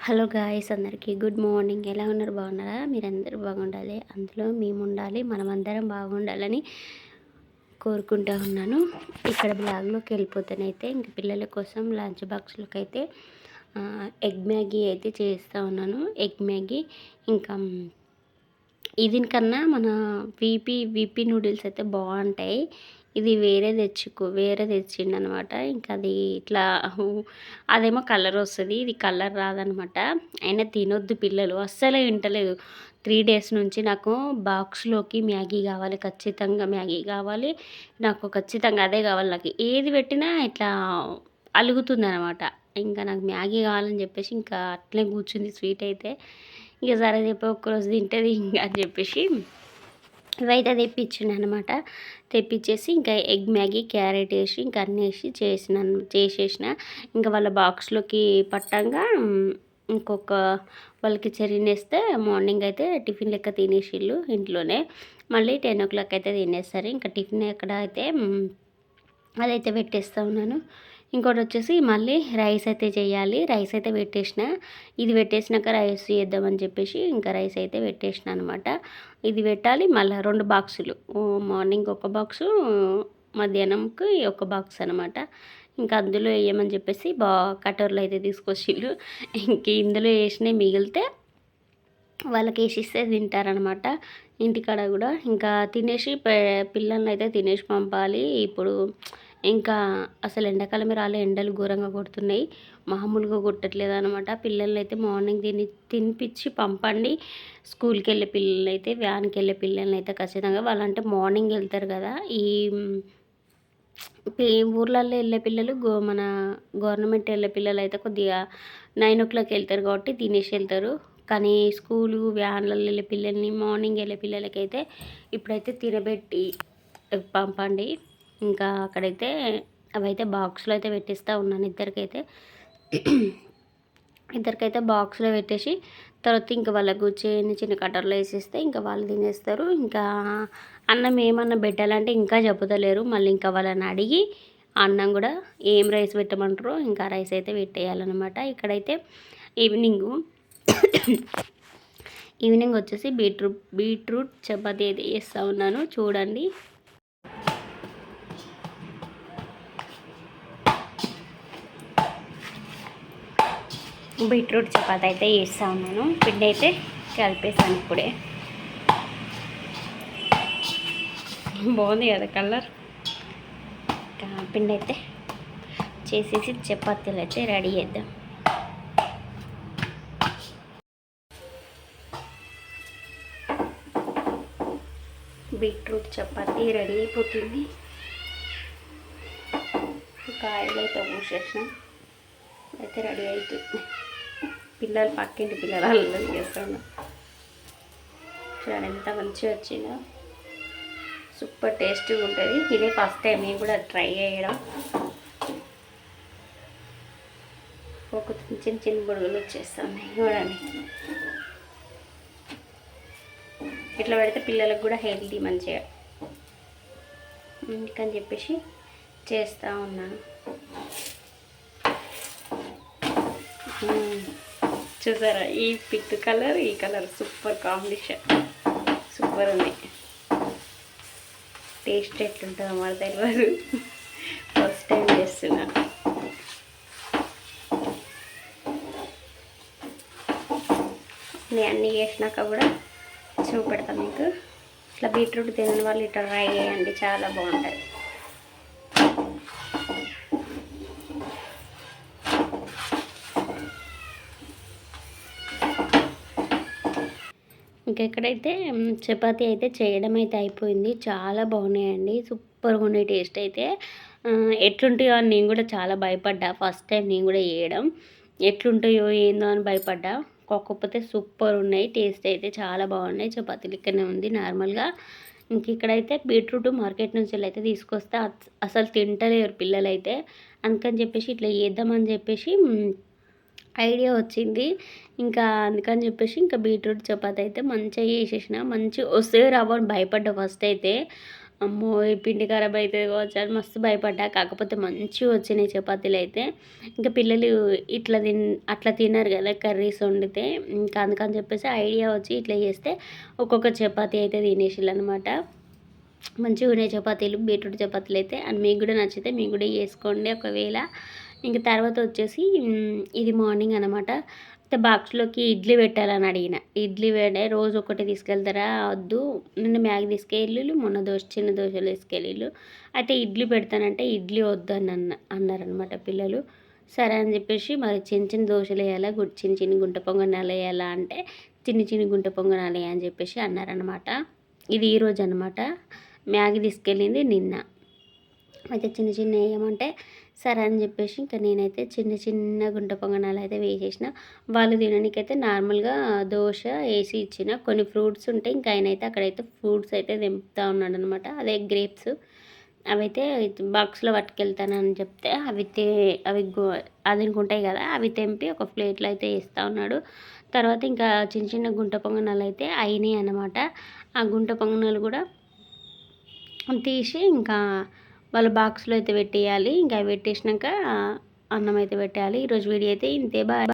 Hello guys అందరికీ good morning. ఎలా ఉన్నారు? బాగున్నారా? మీరందరూ బాగుండాలి. అందులో మేము ఉండాలి మనమందరం బాగుండాలని కోరుకుంటా ఉన్నాను. ఇక్కడ బ్లాగ్లోకి వెళ్ళిపోతానైతే ఇంక పిల్లల కోసం లంచ్ బాక్స్లోకి అయితే ఎగ్ మ్యాగీ అయితే చేస్తూ ఉన్నాను. ఎగ్ మ్యాగీ ఇంకా దీనికన్నా మన వీపీ వీపీ నూడిల్స్ అయితే బాగుంటాయి. ఇది వేరే తెచ్చుకో వేరే తెచ్చిండు అనమాట ఇంకా అది ఇట్లా అదేమో కలర్ వస్తుంది. ఇది కలర్ రాదనమాట. అయినా తినొద్దు పిల్లలు. అస్సలే వింటలేదు. త్రీ డేస్ నుంచి నాకు బాక్స్లోకి మ్యాగీ కావాలి. ఖచ్చితంగా మ్యాగీ కావాలి. నాకు ఖచ్చితంగా అదే కావాలి. నాకు ఏది పెట్టినా ఇట్లా అలుగుతుంది అనమాట ఇంకా నాకు మ్యాగీ కావాలని చెప్పేసి ఇంకా అట్లే కూర్చుంది స్వీట్ అయితే. ఇక సరే చెప్పి ఒక్కరోజు తింటుంది ఇంకా అని చెప్పేసి ఇవైతే తెప్పించిన అనమాట తెప్పించేసి ఇంకా ఎగ్ మ్యాగీ క్యారెట్ వేసి ఇంకా అన్నీ వేసి చేసిన చేసేసిన. ఇంకా వాళ్ళ బాక్స్లోకి పట్టంగా ఇంకొక వాళ్ళకి చరినేస్తే మార్నింగ్ అయితే టిఫిన్ లెక్క తినేసిళ్ళు ఇంట్లోనే. మళ్ళీ టెన్ ఓ క్లాక్ అయితే తినేస్తారు. ఇంకా టిఫిన్ ఎక్కడ అయితే అదైతే పెట్టేస్తూ ఉన్నాను. ఇంకోటి వచ్చేసి మళ్ళీ రైస్ అయితే చేయాలి. రైస్ అయితే పెట్టేసిన. ఇది పెట్టేసినాక రైస్ చేద్దామని చెప్పేసి ఇంకా రైస్ అయితే పెట్టేసిన అనమాట ఇది పెట్టాలి. మళ్ళీ రెండు బాక్సులు. మార్నింగ్ ఒక బాక్సు మధ్యాహ్నంకి ఒక బాక్స్ అనమాట ఇంకా అందులో వేయమని చెప్పేసి బా కటోర్లు అయితే తీసుకొచ్చిళ్ళు. ఇంక ఇందులో వేసినవి మిగిలితే వాళ్ళకి వేసిస్తే తింటారనమాట ఇంటికాడ కూడా. ఇంకా తినేసి పిల్లల్ని అయితే తినేసి పంపాలి. ఇప్పుడు ఇంకా అసలు ఎండాకాలమే రాలే ఎండలు ఘోరంగా కొడుతున్నాయి. మామూలుగా కొట్టట్లేదు అనమాట పిల్లల్ని అయితే మార్నింగ్ తిని తినిపించి పంపండి. స్కూల్కి వెళ్ళే పిల్లలైతే అయితే వ్యాన్కి వెళ్ళే పిల్లల్ని అయితే ఖచ్చితంగా వాళ్ళంటే మార్నింగ్ వెళ్తారు కదా. ఈ ఊర్లలో వెళ్ళే పిల్లలు గో మన గవర్నమెంట్ వెళ్ళే పిల్లలు అయితే కొద్దిగా నైన్ ఓ క్లాక్ వెళ్తారు కాబట్టి తినేసి వెళ్తారు. కానీ స్కూలు వ్యాన్లలో వెళ్ళే పిల్లల్ని మార్నింగ్ వెళ్ళే పిల్లలకైతే ఇప్పుడైతే తినబెట్టి పంపండి. ఇంకా అక్కడైతే అవైతే బాక్స్లో అయితే పెట్టిస్తూ ఉన్నాను ఇద్దరికైతే. ఇద్దరికైతే బాక్స్లో పెట్టేసి తర్వాత ఇంకా వాళ్ళకు చిన్న చిన్న కట్టర్లో వేసేస్తే ఇంకా వాళ్ళు తినేస్తారు. ఇంకా అన్నం ఏమన్నా పెట్టాలంటే ఇంకా చెప్పుతలేరు. మళ్ళీ ఇంకా వాళ్ళని అడిగి అన్నం కూడా ఏం రైస్ పెట్టమంటారో ఇంకా రైస్ అయితే పెట్టేయాలన్నమాట. ఇక్కడైతే ఈవినింగ్ ఈవినింగ్ వచ్చేసి బీట్రూట్ బీట్రూట్ చపాతీ అయితే వేస్తూ ఉన్నాను. చూడండి. బీట్రూట్ చపాతి అయితే వేస్తా ఉన్నాను. పిండి అయితే కలిపేసాను ఇప్పుడే. బాగుంది కదా కలర్? పిండి అయితే చేసేసి చపాతీలు అయితే రెడీ చేద్దాం. బీట్రూట్ చపాతీ రెడీ అయిపోతుంది. కాయలు అయితే పూసేసినాం. అయితే రెడీ అవుతుంది పిల్లలు పక్కింటి పిల్లలు అల్లరి చేస్తున్నాం చూడండి ఎంత మంచిగా వచ్చిందో. సూపర్ టేస్టీగా ఉంటుంది. ఇదే ఫస్ట్ టైం నేను కూడా ట్రై చేయడం. ఒక చిన్న చిన్న బుడుగులు వచ్చేస్తున్నాయి చూడండి. ఇట్లా పెడితే పిల్లలకు కూడా హెల్తీ మంచిగా. అందుకని చెప్పేసి చేస్తూ ఉన్నాను. చూసారా? ఈ పిక్ కలర్ ఈ కలర్ సూపర్ కాంబినేషన్. సూపర్ ఉంది. టేస్ట్ ఎట్లుంటుందో మరి తెలియదు ఫస్ట్ టైం చేస్తున్నా. నేను అన్నీ చేసినాక కూడా చూపెడతాను మీకు. ఇట్లా బీట్రూట్ తినని వాళ్ళు ఇట్లా ట్రై చేయండి చాలా బాగుంటుంది. ఇంకెక్కడైతే చపాతీ అయితే చేయడం అయితే అయిపోయింది. చాలా బాగున్నాయండి. సూపర్గా ఉన్నాయి టేస్ట్ అయితే. ఎట్లుంటాయో అని నేను కూడా చాలా భయపడ్డా. ఫస్ట్ టైం నేను కూడా వేయడం ఎట్లుంటాయో ఏందో అని భయపడ్డా. కాకపోతే సూపర్ ఉన్నాయి. టేస్ట్ అయితే చాలా బాగున్నాయి. చపాతీ లెక్కనే ఉంది నార్మల్గా. ఇంక ఇక్కడైతే బీట్రూట్ మార్కెట్ నుంచి అయితే తీసుకొస్తే అసలు తింటలేరు పిల్లలైతే. అందుకని చెప్పేసి ఇట్లా చేద్దామని చెప్పేసి ఐడియా వచ్చింది. ఇంకా అందుకని చెప్పేసి ఇంకా బీట్రూట్ చపాతి అయితే మంచిగా చేసేసిన. మంచి వస్తే రావని భయపడ్డా ఫస్ట్ అయితే. అమ్మో ఈ పిండి ఖరాబ్ అవుతుంది కావచ్చు అని మస్తు భయపడ్డా. కాకపోతే మంచిగా వచ్చినాయి చపాతీలు అయితే. ఇంకా పిల్లలు ఇట్లా తిన్ అట్లా తిన్నారు కదా కర్రీస్ వండితే. ఇంకా అందుకని చెప్పేసి ఐడియా వచ్చి ఇట్లా చేస్తే ఒక్కొక్క చపాతీ అయితే తినేసిళ్ళు అనమాట మంచిగా ఉన్నాయి చపాతీలు బీట్రూట్ చపాతీలు అయితే. అండ్ మీకు కూడా నచ్చితే మీకు కూడా వేసుకోండి ఒకవేళ ఇంకా తర్వాత వచ్చేసి ఇది మార్నింగ్ అనమాట అయితే బాక్స్లోకి ఇడ్లీ పెట్టాలని అడిగిన. ఇడ్లీ వేడే రోజు ఒకటి తీసుకెళ్తారా? వద్దు. నిన్న మ్యాగీ తీసుకెళ్ళు మొన్న దోశ చిన్న దోశలు తీసుకెళ్ళిళ్ళు. అయితే ఇడ్లీ పెడతానంటే ఇడ్లీ వద్దు అని అన్న అన్నారనమాట పిల్లలు. సరే అని చెప్పేసి మరి చిన్న చిన్న దోశలు వేయాలా? చిన్న చిన్న గుంట పొంగనాలు వేయాలా అంటే చిన్న చిన్న గుంట పొంగనాలు అని చెప్పేసి అన్నారనమాట ఇది ఈరోజు అనమాట మ్యాగీ తీసుకెళ్ళింది నిన్న. అయితే చిన్న చిన్న వేయమంటే సరే అని చెప్పేసి ఇంకా నేనైతే చిన్న చిన్న గుంట పొంగనాలు అయితే వేసేసిన. వాళ్ళు తినడానికైతే నార్మల్గా దోశ వేసి ఇచ్చిన. కొన్ని ఫ్రూట్స్ ఉంటే ఇంకా ఆయన అయితే అక్కడైతే ఫ్రూట్స్ అయితే తెంపుతా ఉన్నాడు అనమాట అదే గ్రేప్స్. అవైతే బాక్స్లో పట్టుకెళ్తానని చెప్తే అవి తే అవి గో అది ఉంటాయి కదా అవి తెంపి ఒక ప్లేట్లో అయితే వేస్తూ ఉన్నాడు. తర్వాత ఇంకా చిన్న చిన్న గుంట పొంగనాలు అయితే అయినాయి అనమాట ఆ గుంట పొంగనాలు కూడా తీసి ఇంకా వాళ్ళ బాక్స్లో అయితే పెట్టేయాలి. ఇంకా పెట్టేసినాక అన్నం అయితే పెట్టేయాలి. ఈరోజు వీడియో అయితే ఇంతే. బాయ్.